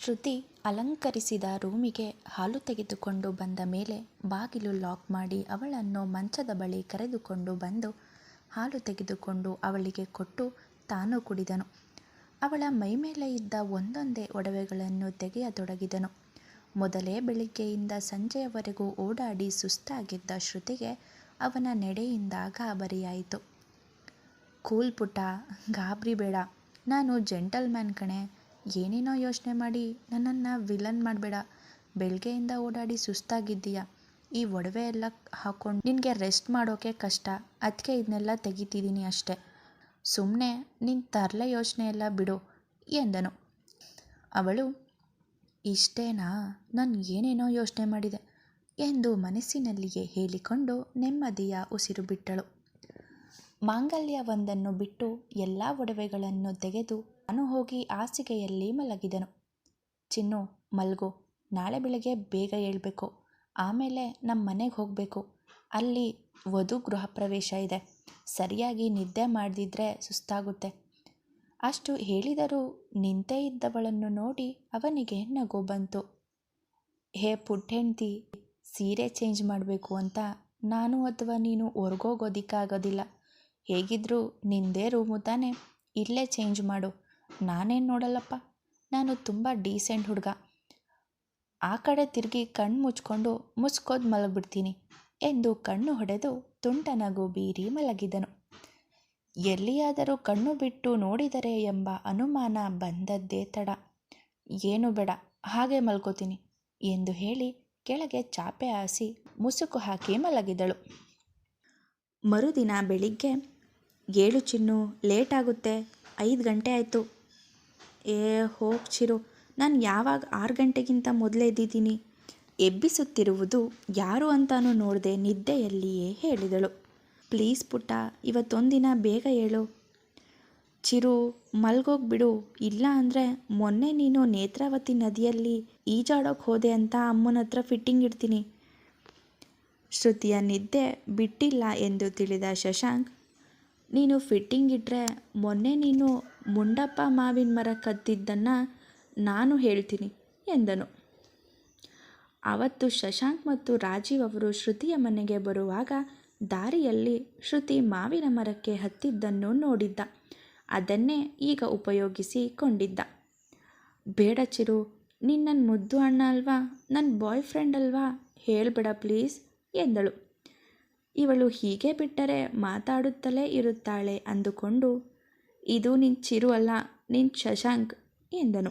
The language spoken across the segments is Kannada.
ಶ್ರುತಿ ಅಲಂಕರಿಸಿದ ರೂಮಿಗೆ ಹಾಲು ತೆಗೆದುಕೊಂಡು ಬಂದ ಮೇಲೆ ಬಾಗಿಲು ಲಾಕ್ ಮಾಡಿ ಅವಳನ್ನು ಮಂಚದ ಬಳಿ ಕರೆದುಕೊಂಡು ಬಂದು ಹಾಲು ತೆಗೆದುಕೊಂಡು ಅವಳಿಗೆ ಕೊಟ್ಟು ತಾನು ಕುಡಿದನು. ಅವಳ ಮೈಮೇಲೆ ಇದ್ದ ಒಂದೊಂದೇ ಒಡವೆಗಳನ್ನು ತೆಗೆಯತೊಡಗಿದನು. ಮೊದಲೇ ಬೆಳಿಗ್ಗೆಯಿಂದ ಸಂಜೆಯವರೆಗೂ ಓಡಾಡಿ ಸುಸ್ತಾಗಿದ್ದ ಶ್ರುತಿಗೆ ಅವನ ನಡೆಯಿಂದ ಗಾಬರಿಯಾಯಿತು ಕೂಲ್ ಪುಟ ಗಾಬರಿ ಬೇಡ ನಾನು ಜೆಂಟಲ್ಮ್ಯಾನ್ ಕಣೆ. ಏನೇನೋ ಯೋಚನೆ ಮಾಡಿ ನನ್ನನ್ನು ವಿಲನ್ ಮಾಡಬೇಡ. ಬೆಳಗ್ಗೆಯಿಂದ ಓಡಾಡಿ ಸುಸ್ತಾಗಿದ್ದೀಯ? ಈ ಒಡವೆ ಎಲ್ಲ ಹಾಕ್ಕೊಂಡು ನಿನಗೆ ರೆಸ್ಟ್ ಮಾಡೋಕ್ಕೆ ಕಷ್ಟ. ಅದಕ್ಕೆ ಇದನ್ನೆಲ್ಲ ತೆಗಿತಿದ್ದೀನಿ ಅಷ್ಟೆ. ಸುಮ್ಮನೆ ನಿನ್ನ ತರಲೆ ಯೋಚನೆ ಎಲ್ಲ ಬಿಡು ಎಂದನು. ಅವಳು, ಇಷ್ಟೇನಾ? ನಾನು ಏನೇನೋ ಯೋಚನೆ ಮಾಡಿದೆ ಎಂದು ಮನಸ್ಸಿನಲ್ಲಿಯೇ ಹೇಳಿಕೊಂಡು ನೆಮ್ಮದಿಯ ಉಸಿರು ಬಿಟ್ಟಳು. ಮಾಂಗಲ್ಯವೊಂದನ್ನು ಬಿಟ್ಟು ಎಲ್ಲ ಒಡವೆಗಳನ್ನು ತೆಗೆದು ನಾನು ಹೋಗಿ ಹಾಸಿಗೆಯಲ್ಲಿ ಮಲಗಿದನು. ಚಿನ್ನು, ಮಲ್ಗೋ, ನಾಳೆ ಬೆಳಗ್ಗೆ ಬೇಗ ಏಳಬೇಕು. ಆಮೇಲೆ ನಮ್ಮ ಮನೆಗೆ ಹೋಗಬೇಕು. ಅಲ್ಲಿ ವಧು ಗೃಹ ಪ್ರವೇಶ ಇದೆ. ಸರಿಯಾಗಿ ನಿದ್ದೆ ಮಾಡದಿದ್ರೆ ಸುಸ್ತಾಗುತ್ತೆ. ಅಷ್ಟು ಹೇಳಿದರೂ ನಿಂತೇ ಇದ್ದವಳನ್ನು ನೋಡಿ ಅವನಿಗೆ ನಗು ಬಂತು. ಹೇ ಪುಟ್ಟೆಣ್ತಿ ಸೀರೆ ಚೇಂಜ್ ಮಾಡಬೇಕು ಅಂತ ನಾನು ಅಥವಾ ನೀನು ಹೊರ್ಗೋಗೋದಿಕ್ಕಾಗೋದಿಲ್ಲ. ಹೇಗಿದ್ರೂ ನಿಂದೇ ರೂಮು ತಾನೆ. ಇಲ್ಲೇ ಚೇಂಜ್ ಮಾಡು. ನಾನೇನು ನೋಡಲ್ಲಪ್ಪ? ನಾನು ತುಂಬ ಡೀಸೆಂಟ್ ಹುಡುಗ. ಆ ಕಡೆ ತಿರುಗಿ ಕಣ್ಣು ಮುಚ್ಕೊಂಡು ಮುಸ್ಕೋದು ಮಲಗಿಬಿಡ್ತೀನಿ ಎಂದು ಕಣ್ಣು ಹೊಡೆದು ತುಂಟ ನಗು ಬೀರಿ ಮಲಗಿದನು. ಎಲ್ಲಿಯಾದರೂ ಕಣ್ಣು ಬಿಟ್ಟು ನೋಡಿದರೆ ಎಂಬ ಅನುಮಾನ ಬಂದದ್ದೇ ತಡ. ಏನು ಬೇಡ, ಹಾಗೆ ಮಲ್ಕೋತೀನಿ ಎಂದು ಹೇಳಿ ಕೆಳಗೆ ಚಾಪೆ ಹಾಸಿ ಮುಸುಕು ಹಾಕಿ ಮಲಗಿದಳು. ಮರುದಿನ ಬೆಳಿಗ್ಗೆ ಏಳು ಚಿನ್ನು ಲೇಟ್ ಆಗುತ್ತೆ ಐದು ಗಂಟೆ ಆಯಿತು. ಏ, ಹೋಗ್ ಚಿರು. ನಾನು ಯಾವಾಗ ಆರು ಗಂಟೆಗಿಂತ ಮೊದಲೇ ಎದ್ದಿದ್ದೀನಿ. ಎಬ್ಬಿಸುತ್ತಿರುವುದು ಯಾರು ಅಂತಾನೂ ನೋಡದೆ ನಿದ್ದೆಯಲ್ಲಿಯೇ ಹೇಳಿದಳು. ಪ್ಲೀಸ್ ಪುಟ್ಟ, ಇವತ್ತೊಂದಿನ ಬೇಗ ಹೇಳು ಚಿರು ಮಲ್ಗೋಗ್ಬಿಡು ಇಲ್ಲ ಅಂದರೆ ಮೊನ್ನೆ ನೀನು ನೇತ್ರಾವತಿ ನದಿಯಲ್ಲಿ ಈಜಾಡೋಕೆ ಹೋದೆ ಅಂತ ಅಮ್ಮನ ಹತ್ರ ಫಿಟ್ಟಿಂಗ್ ಇಡ್ತೀನಿ. ಶ್ರುತಿಯ ನಿದ್ದೆ ಬಿಟ್ಟಿಲ್ಲ ಎಂದು ತಿಳಿದ ಶಶಾಂಕ್ ನೀನು ಫಿಟ್ಟಿಂಗ್ ಇಟ್ಟರೆ ಮೊನ್ನೆ ನೀನು ಮುಂಡಪ್ಪ ಮಾವಿನ ಮರ ಕದ್ದಿದ್ದನ್ನು ನಾನು ಹೇಳ್ತೀನಿ ಎಂದನು. ಆವತ್ತು ಶಶಾಂಕ್ ಮತ್ತು ರಾಜೀವ್ ಅವರು ಶ್ರುತಿಯ ಮನೆಗೆ ಬರುವಾಗ ದಾರಿಯಲ್ಲಿ ಶ್ರುತಿ ಮಾವಿನ ಮರಕ್ಕೆ ಹತ್ತಿದ್ದನ್ನು ನೋಡಿದ್ದ. ಅದನ್ನೇ ಈಗ ಉಪಯೋಗಿಸಿಕೊಂಡಿದ್ದ ಬೇಡ ಚಿರು ನನ್ನ ಮುದ್ದು ಅಣ್ಣ ಅಲ್ವಾ ನನ್ನ ಬಾಯ್ ಫ್ರೆಂಡ್ ಅಲ್ವಾ, ಹೇಳ್ಬೇಡ ಪ್ಲೀಸ್ ಎಂದಳು. ಇವಳು ಹೀಗೆ ಬಿಟ್ಟರೆ ಮಾತಾಡುತ್ತಲೇ ಇರುತ್ತಾಳೆ ಅಂದುಕೊಂಡು, ಇದು ನಿನ್ನ ಚಿರು ಅಲ್ಲ ನಿನ್ನ ಶಶಾಂಕ್ ಎಂದನು.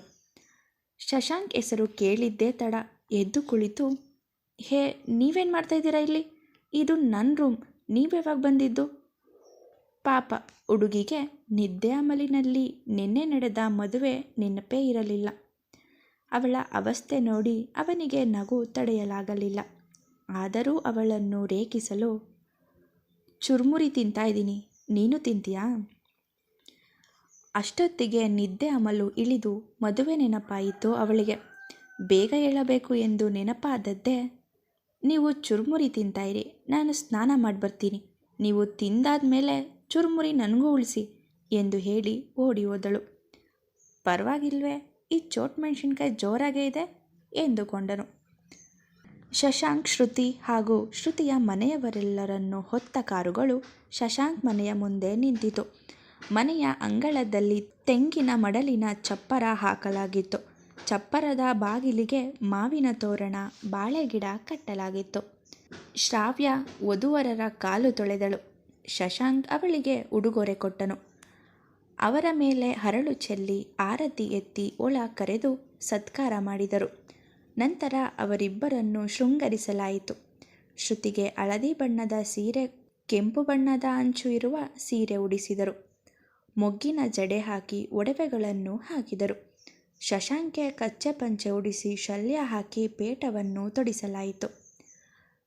ಶಶಾಂಕ್ ಹೆಸರು ಕೇಳಿದ್ದೇ ತಡ. ಎದ್ದು ಕುಳಿತು, ಹೇ, ನೀವೇನು ಮಾಡ್ತಾಯಿದ್ದೀರಾ ಇಲ್ಲಿ? ಇದು ನನ್ನ ರೂಮ್, ನೀವ್ಯಾವಾಗ ಬಂದಿದ್ದು? ಪಾಪ ಹುಡುಗಿಗೆ ನಿದ್ದೆ ಅಮಲಿನಲ್ಲಿ ನಿನ್ನೆ ನಡೆದ ಮದುವೆ ನೆನಪೇ ಇರಲಿಲ್ಲ. ಅವಳ ಅವಸ್ಥೆ ನೋಡಿ ಅವನಿಗೆ ನಗು ತಡೆಯಲಾಗಲಿಲ್ಲ. ಆದರೂ ಅವಳನ್ನು ರೇಗಿಸಲು ಚುರುಮುರಿ ತಿಂತಾ ಇದ್ದೀನಿ. ನೀನು ತಿಂತೀಯಾ? ಅಷ್ಟೊತ್ತಿಗೆ ನಿದ್ದೆ ಅಮಲು ಇಳಿದು ಮದುವೆ ನೆನಪಾಯಿತು ಅವಳಿಗೆ. ಬೇಗ ಹೇಳಬೇಕು ಎಂದು ನೆನಪಾದದ್ದೇ, ನೀವು ಚುರುಮುರಿ ತಿಂತಾಯಿರಿ ನಾನು ಸ್ನಾನ ಮಾಡಿ ಬರ್ತೀನಿ ನೀವು ತಿಂದಾದ ಮೇಲೆ ಚುರುಮುರಿ ನನಗೂ ಉಳಿಸಿ ಎಂದು ಹೇಳಿ ಓಡಿ ಹೋದಳು. ಪರವಾಗಿಲ್ವೇ, ಈ ಚೋಟ್ ಮೆಣಸಿನ್ಕಾಯಿ ಜೋರಾಗೇ ಇದೆ ಎಂದುಕೊಂಡನು. ಶಶಾಂಕ್ ಶ್ರುತಿ ಹಾಗೂ ಶ್ರುತಿಯ ಮನೆಯವರೆಲ್ಲರನ್ನು ಹೊತ್ತ ಕಾರುಗಳು ಶಶಾಂಕ್ ಮನೆಯ ಮುಂದೆ ನಿಂತಿತು. ಮನೆಯ ಅಂಗಳದಲ್ಲಿ ತೆಂಗಿನ ಮಡಲಿನ ಚಪ್ಪರ ಹಾಕಲಾಗಿತ್ತು. ಚಪ್ಪರದ ಬಾಗಿಲಿಗೆ ಮಾವಿನ ತೋರಣ, ಬಾಳೆಗಿಡ ಕಟ್ಟಲಾಗಿತ್ತು. ಶ್ರಾವ್ಯ ವಧುವರರ ಕಾಲು ತೊಳೆದಳು. ಶಶಾಂಕ್ ಅವಳಿಗೆ ಉಡುಗೊರೆ ಕೊಟ್ಟನು. ಅವರ ಮೇಲೆ ಹರಳು ಚೆಲ್ಲಿ ಆರತಿ ಎತ್ತಿ ಒಳ ಕರೆದು ಸತ್ಕಾರ ಮಾಡಿದರು. ನಂತರ ಅವರಿಬ್ಬರನ್ನು ಶೃಂಗರಿಸಲಾಯಿತು. ಶ್ರುತಿಗೆ ಹಳದಿ ಬಣ್ಣದ ಸೀರೆ, ಕೆಂಪು ಬಣ್ಣದ ಅಂಚು ಇರುವ ಸೀರೆ ಉಡಿಸಿದರು. ಮೊಗ್ಗಿನ ಜಡೆ ಹಾಕಿ ಒಡವೆಗಳನ್ನು ಹಾಕಿದರು. ಶಶಾಂಕ್ಗೆ ಕಚ್ಚೆ ಪಂಚೆ ಉಡಿಸಿ ಶಲ್ಯ ಹಾಕಿ ಪೇಟವನ್ನು ತೊಡಿಸಲಾಯಿತು.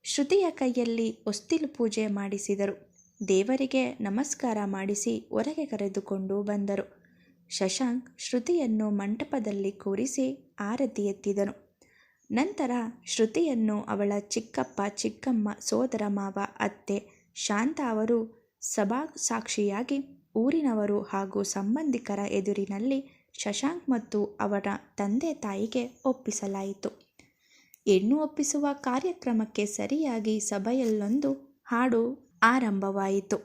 ಶ್ರುತಿಯ ಕೈಯಲ್ಲಿ ಒಸ್ತಿಲು ಪೂಜೆ ಮಾಡಿಸಿದರು. ದೇವರಿಗೆ ನಮಸ್ಕಾರ ಮಾಡಿಸಿ ಹೊರಗೆ ಕರೆದುಕೊಂಡು ಬಂದರು. ಶಶಾಂಕ್ ಶ್ರುತಿಯನ್ನು ಮಂಟಪದಲ್ಲಿ ಕೂರಿಸಿ ಆರತಿ ಎತ್ತಿದನು. ನಂತರ ಶ್ರುತಿಯನ್ನು ಅವಳ ಚಿಕ್ಕಪ್ಪ ಚಿಕ್ಕಮ್ಮ ಸೋದರ ಮಾವ ಅತ್ತೆ ಶಾಂತ ಅವರು ಸಭಾ ಸಾಕ್ಷಿಯಾಗಿ ಊರಿನವರು ಹಾಗೂ ಸಂಬಂಧಿಕರ ಎದುರಿನಲ್ಲಿ ಶಶಾಂಕ್ ಮತ್ತು ಅವರ ತಂದೆ ತಾಯಿಗೆ ಒಪ್ಪಿಸಲಾಯಿತು. ಹೆಣ್ಣು ಒಪ್ಪಿಸುವ ಕಾರ್ಯಕ್ರಮಕ್ಕೆ ಸರಿಯಾಗಿ ಸಭೆಯಲ್ಲೊಂದು ಹಾಡು ಆರಂಭವಾಯಿತು.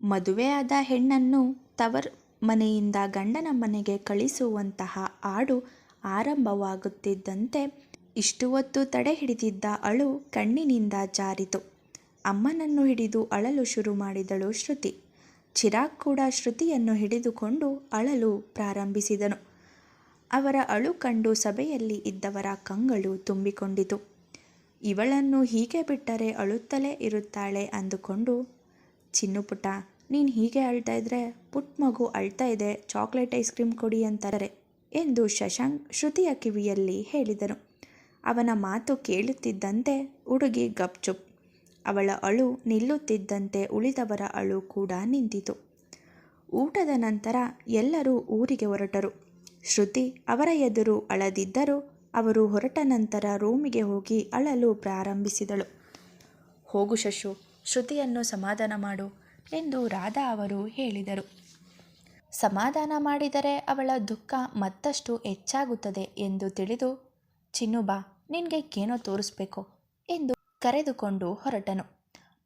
ಮದುವೆಯಾದ ಹೆಣ್ಣನ್ನು ತವರ್ ಮನೆಯಿಂದ ಗಂಡನ ಮನೆಗೆ ಕಳಿಸುವಂತಹ ಹಾಡು ಆರಂಭವಾಗುತ್ತಿದ್ದಂತೆ ಇಷ್ಟು ಹೊತ್ತು ತಡೆ ಹಿಡಿದಿದ್ದ ಅಳು ಕಣ್ಣಿನಿಂದ ಜಾರಿತು. ಅಮ್ಮನನ್ನು ಹಿಡಿದು ಅಳಲು ಶುರು ಮಾಡಿದಳು ಶ್ರುತಿ. ಚಿರಾಗ್ ಕೂಡ ಶ್ರುತಿಯನ್ನು ಹಿಡಿದುಕೊಂಡು ಅಳಲು ಪ್ರಾರಂಭಿಸಿದನು. ಅವರ ಅಳು ಕಂಡು ಸಭೆಯಲ್ಲಿ ಇದ್ದವರ ಕಂಗಳು ತುಂಬಿಕೊಂಡಿತು. ಇವಳನ್ನು ಹೀಗೆ ಬಿಟ್ಟರೆ ಅಳುತ್ತಲೇ ಇರುತ್ತಾಳೆ ಅಂದುಕೊಂಡು, ಚಿನ್ನು ಪುಟ್ಟ, ನೀನು ಹೀಗೆ ಅಳ್ತಾ ಇದ್ರೆ ಪುಟ್ಟ ಮಗು ಅಳ್ತಾ ಇದೆ, ಚಾಕ್ಲೇಟ್ ಐಸ್ ಕ್ರೀಮ್ ಕೊಡಿ ಅಂತಾರೆ. ಎಂದು ಶಶಾಂಕ್ ಶ್ರುತಿಯ ಕಿವಿಯಲ್ಲಿ ಹೇಳಿದರು ಅವನ ಮಾತು ಕೇಳುತ್ತಿದ್ದಂತೆ ಹುಡುಗಿ ಗಪ್ಚುಪ್. ಅವಳ ಅಳು ನಿಲ್ಲುತ್ತಿದ್ದಂತೆ ಉಳಿದವರ ಅಳು ಕೂಡ ನಿಂತಿತು. ಊಟದ ನಂತರ ಎಲ್ಲರೂ ಊರಿಗೆ ಹೊರಟರು. ಶ್ರುತಿ ಅವರ ಎದುರು ಅಳದಿದ್ದರೂ ಅವರು ಹೊರಟ ನಂತರ ರೂಮಿಗೆ ಹೋಗಿ ಅಳಲು ಪ್ರಾರಂಭಿಸಿದಳು. ಹೋಗು ಶಶು, ಶ್ರುತಿಯನ್ನು ಸಮಾಧಾನ ಮಾಡು ಎಂದು ರಾಧಾ ಅವರು ಹೇಳಿದರು. ಸಮಾಧಾನ ಮಾಡಿದರೆ ಅವಳ ದುಃಖ ಮತ್ತಷ್ಟು ಹೆಚ್ಚಾಗುತ್ತದೆ ಎಂದು ತಿಳಿದು, ಚಿನ್ನುಬಾ, ನಿನಗೆ ಏನೋ ತೋರಿಸ್ಬೇಕು ಎಂದು ಕರೆದುಕೊಂಡು ಹೊರಟನು.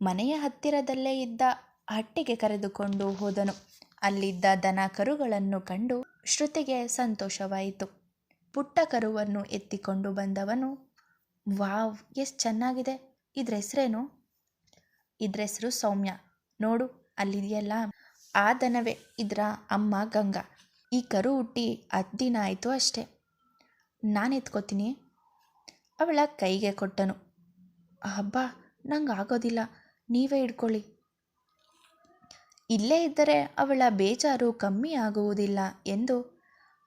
ಮನೆಯ ಹತ್ತಿರದಲ್ಲೇ ಇದ್ದ ಹಟ್ಟಿಗೆ ಕರೆದುಕೊಂಡು ಹೋದನು. ಅಲ್ಲಿದ್ದ ದನ ಕರುಗಳನ್ನು ಕಂಡು ಶ್ರುತಿಗೆ ಸಂತೋಷವಾಯಿತು. ಪುಟ್ಟ ಕರುವನ್ನು ಎತ್ತಿಕೊಂಡು ಬಂದವನು, ವಾವ್, ಎಷ್ಟು ಚೆನ್ನಾಗಿದೆ. ಇದ್ರ ಹೆಸರೇನು? ಇದ್ರ ಹೆಸರು ಸೌಮ್ಯ. ನೋಡು, ಅಲ್ಲಿದೆಯಲ್ಲ. ಆ ದನವೇ, ಇದರ ಅಮ್ಮ ಗಂಗಾ. ಈ ಕರು ಹುಟ್ಟಿ ಹತ್ತು ದಿನ ಆಯಿತು ಅಷ್ಟೇ. ನಾನು ಎತ್ಕೋತೀನಿ. ಅವಳ ಕೈಗೆ ಕೊಟ್ಟನು. ಹಬ್ಬ ನಂಗೆ ಆಗೋದಿಲ್ಲ. ನೀವೇ ಹಿಡ್ಕೊಳ್ಳಿ. ಇಲ್ಲೇ ಇದ್ದರೆ ಅವಳ ಬೇಜಾರು ಕಮ್ಮಿ ಆಗುವುದಿಲ್ಲ ಎಂದು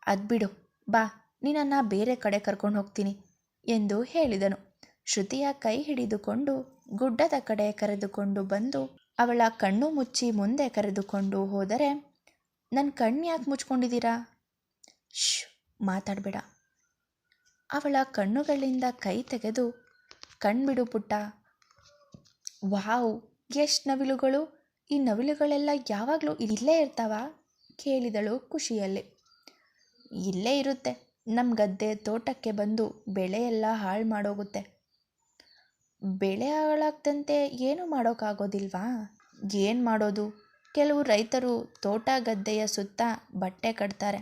ಅದ್ಬಿಡು ಬಾ, ನಿನ್ನನ್ನು ಬೇರೆ ಕಡೆ ಕರ್ಕೊಂಡು ಹೋಗ್ತೀನಿ ಎಂದು ಹೇಳಿದನು. ಶ್ರುತಿಯ ಕೈ ಹಿಡಿದುಕೊಂಡು ಗುಡ್ಡದ ಕಡೆ ಕರೆದುಕೊಂಡು ಬಂದು ಅವಳ ಕಣ್ಣು ಮುಚ್ಚಿ ಮುಂದೆ ಕರೆದುಕೊಂಡು ಹೋದರೆ ನನ್ನ ಕಣ್ಣು ಯಾಕೆ ಮುಚ್ಕೊಂಡಿದ್ದೀರಾ ಶ್ ಮಾತಾಡಬೇಡ. ಅವಳ ಕಣ್ಣುಗಳಿಂದ ಕೈ ತೆಗೆದು ಕಣ್ಬಿಡು ಪುಟ್ಟ. ವಾವ್, ಎಷ್ಟು ನವಿಲುಗಳು. ಈ ನವಿಲುಗಳೆಲ್ಲ ಯಾವಾಗಲೂ ಇಲ್ಲೇ ಇರ್ತಾವ? ಕೇಳಿದಳು ಖುಷಿಯಲ್ಲಿ. ಇಲ್ಲೇ ಇರುತ್ತೆ. ನಮ್ಮ ಗದ್ದೆ ತೋಟಕ್ಕೆ ಬಂದು ಬೆಳೆ ಎಲ್ಲ ಹಾಳು ಮಾಡೋಗುತ್ತೆ. ಬೆಳೆ ಹಾಳಾಗ್ದಂತೆ ಏನೂ ಮಾಡೋಕ್ಕಾಗೋದಿಲ್ವಾ? ಏನು ಮಾಡೋದು? ಕೆಲವು ರೈತರು ತೋಟ ಗದ್ದೆಯ ಸುತ್ತ ಬಟ್ಟೆ ಕಟ್ತಾರೆ.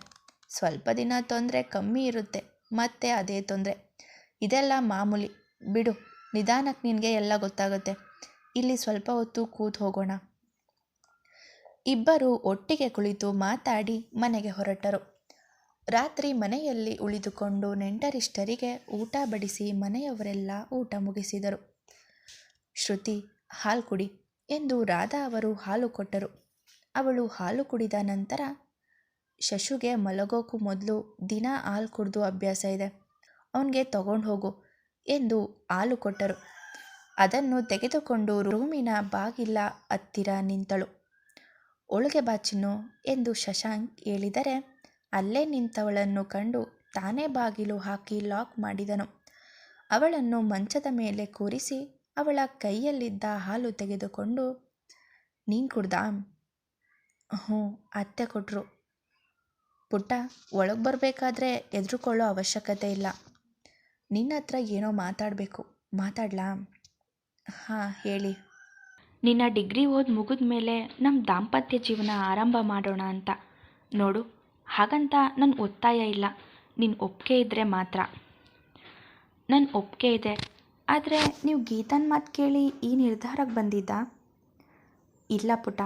ಸ್ವಲ್ಪ ದಿನ ತೊಂದರೆ ಕಮ್ಮಿ ಇರುತ್ತೆ, ಮತ್ತೆ ಅದೇ ತೊಂದರೆ. ಇದೆಲ್ಲ ಮಾಮೂಲಿ. ಬಿಡು ನಿಧಾನಕ್ಕೆ ನಿನಗೆ ಎಲ್ಲ ಗೊತ್ತಾಗುತ್ತೆ. ಇಲ್ಲಿ ಸ್ವಲ್ಪ ಹೊತ್ತು ಕೂತು ಹೋಗೋಣ. ಇಬ್ಬರು ಒಟ್ಟಿಗೆ ಕುಳಿತು ಮಾತಾಡಿ ಮನೆಗೆ ಹೊರಟರು. ರಾತ್ರಿ ಮನೆಯಲ್ಲಿ ಉಳಿದುಕೊಂಡು ನೆಂಟರಿಷ್ಟರಿಗೆ ಊಟ ಬಡಿಸಿ ಮನೆಯವರೆಲ್ಲ ಊಟ ಮುಗಿಸಿದರು. ಶ್ರುತಿ, ಹಾಲು ಕುಡಿ ಎಂದು ರಾಧಾ ಅವರು ಹಾಲು ಕೊಟ್ಟರು. ಅವಳು ಹಾಲು ಕುಡಿದ ನಂತರ ಶಶುಗೆ ಮಲಗೋಕು ಮೊದಲು ದಿನ ಹಾಲು ಕುಡಿದು ಅಭ್ಯಾಸ ಇದೆ. ಅವನಿಗೆ ತಗೊಂಡು ಹೋಗು ಎಂದು ಹಾಲು ಕೊಟ್ಟರು. ಅದನ್ನು ತೆಗೆದುಕೊಂಡು ರೂಮಿನ ಬಾಗಿಲ ಹತ್ತಿರ ನಿಂತಳು. ಒಳಗೆ ಬಾಚಿನ್ನು ಎಂದು ಶಶಾಂಕ್ ಹೇಳಿದರೆ ಅಲ್ಲೇ ನಿಂತವಳನ್ನು ಕಂಡು ತಾನೇ ಬಾಗಿಲು ಹಾಕಿ ಲಾಕ್ ಮಾಡಿದನು. ಅವಳನ್ನು ಮಂಚದ ಮೇಲೆ ಕೂರಿಸಿ ಅವಳ ಕೈಯಲ್ಲಿದ್ದ ಹಾಲು ತೆಗೆದುಕೊಂಡು, ನೀನು ಕುಡ್ದಾ? ಹ್ಞೂ, ಅತ್ತೆ ಕೊಟ್ಟರು ಪುಟ್ಟ, ಒಳಗೆ ಬರಬೇಕಾದ್ರೆ ಎದುರುಕೊಳ್ಳೋ ಅವಶ್ಯಕತೆ ಇಲ್ಲ. ನಿನ್ನ ಹತ್ರ ಏನೋ ಮಾತಾಡಬೇಕು. ಮಾತಾಡ್ಲಾ? ಹಾಂ, ಹೇಳಿ. ನಿನ್ನ ಡಿಗ್ರಿ ಓದಿ ಮುಗಿದ ಮೇಲೆ ನಮ್ಮ ದಾಂಪತ್ಯ ಜೀವನ ಆರಂಭ ಮಾಡೋಣ ಅಂತ. ನೋಡು ಹಾಗಂತ ನನ್ನ ಒತ್ತಾಯ ಇಲ್ಲ. ನಿನ್ನ ಒಪ್ಪಿಗೆ ಇದ್ದರೆ ಮಾತ್ರ. ನನ್ನ ಒಪ್ಪಿಗೆ ಇದೆ. ಆದರೆ ನೀವು ಗೀತನ ಮಾತು ಕೇಳಿ ಈ ನಿರ್ಧಾರಕ್ಕೆ ಬಂದಿದ್ದ? ಇಲ್ಲ ಪುಟ.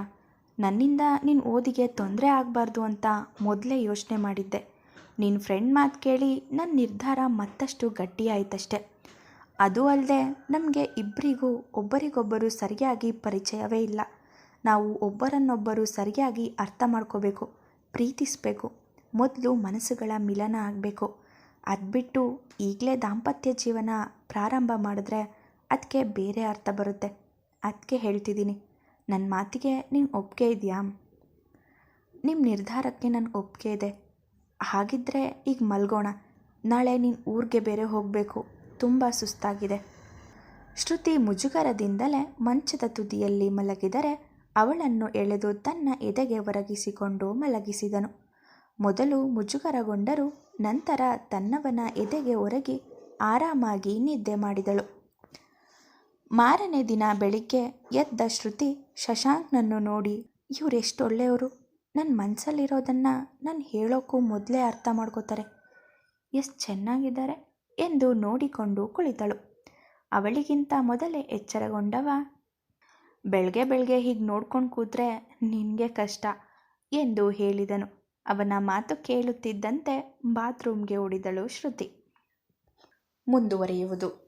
ನನ್ನಿಂದ ನಿನ್ನ ಓದಿಗೆ ತೊಂದರೆ ಆಗಬಾರ್ದು ಅಂತ ಮೊದಲೇ ಯೋಚನೆ ಮಾಡಿದ್ದೆ. ನಿನ್ನ ಫ್ರೆಂಡ್ ಮಾತು ಕೇಳಿ ನನ್ನ ನಿರ್ಧಾರ ಮತ್ತಷ್ಟು ಗಟ್ಟಿಯಾಯಿತಷ್ಟೆ ಅದು ಅಲ್ಲದೆ ನಮಗೆ ಇಬ್ಬರಿಗೂ ಒಬ್ಬರಿಗೊಬ್ಬರು ಸರಿಯಾಗಿ ಪರಿಚಯವೇ ಇಲ್ಲ. ನಾವು ಒಬ್ಬರನ್ನೊಬ್ಬರು ಸರಿಯಾಗಿ ಅರ್ಥ ಮಾಡ್ಕೋಬೇಕು, ಪ್ರೀತಿಸಬೇಕು. ಮೊದಲು ಮನಸ್ಸುಗಳ ಮಿಲನ ಆಗಬೇಕು. ಅದು ಬಿಟ್ಟು ಈಗಲೇ ದಾಂಪತ್ಯ ಜೀವನ ಪ್ರಾರಂಭ ಮಾಡಿದ್ರೆ ಅದಕ್ಕೆ ಬೇರೆ ಅರ್ಥ ಬರುತ್ತೆ. ಅದಕ್ಕೆ ಹೇಳ್ತಿದ್ದೀನಿ. ನನ್ನ ಮಾತಿಗೆ ನೀನು ಒಪ್ಪಿಗೆ ಇದೆಯಾ? ನಿಮ್ಮ ನಿರ್ಧಾರಕ್ಕೆ ನನ್ನ ಒಪ್ಪಿಗೆ ಇದೆ. ಹಾಗಿದ್ದರೆ ಈಗ ಮಲ್ಗೋಣ. ನಾಳೆ ನೀನು ಊರಿಗೆ ಬೇರೆ ಹೋಗಬೇಕು. ತುಂಬ ಸುಸ್ತಾಗಿದೆ. ಶ್ರುತಿ ಮುಜುಗರದಿಂದಲೇ ಮಂಚದ ತುದಿಯಲ್ಲಿ ಮಲಗಿದರೆ ಅವಳನ್ನು ಎಳೆದು ತನ್ನ ಎದೆಗೆ ಒರಗಿಸಿಕೊಂಡು ಮಲಗಿಸಿದನು. ಮೊದಲು ಮುಜುಗರಗೊಂಡರು ನಂತರ ತನ್ನವನ ಎದೆಗೆ ಒರಗಿ ಆರಾಮಾಗಿ ನಿದ್ದೆ ಮಾಡಿದಳು. ಮಾರನೇ ದಿನ ಬೆಳಿಗ್ಗೆ ಎದ್ದ ಶ್ರುತಿ ಶಶಾಂಕ್ನನ್ನು ನೋಡಿ ಇವರೆಷ್ಟು ಒಳ್ಳೆಯವರು. ನನ್ನ ಮನಸ್ಸಲ್ಲಿರೋದನ್ನು ನಾನು ಹೇಳೋಕ್ಕೂ ಮೊದಲೇ ಅರ್ಥ ಮಾಡ್ಕೋತಾರೆ. ಎಷ್ಟು ಚೆನ್ನಾಗಿದ್ದಾರೆ ಎಂದು ನೋಡಿಕೊಂಡು ಕುಳಿತಳು. ಅವಳಿಗಿಂತ ಮೊದಲೇ ಎಚ್ಚರಗೊಂಡವ ಬೆಳಗ್ಗೆ ಬೆಳಗ್ಗೆ ಹೀಗೆ ನೋಡ್ಕೊಂಡು ಕೂತ್ರೆ ನಿನಗೆ ಕಷ್ಟ ಎಂದು ಹೇಳಿದನು. ಅವನ ಮಾತು ಕೇಳುತ್ತಿದ್ದಂತೆ ಬಾತ್ರೂಮ್ಗೆ ಓಡಿದಳು ಶ್ರುತಿ. ಮುಂದುವರಿಯುವುದು.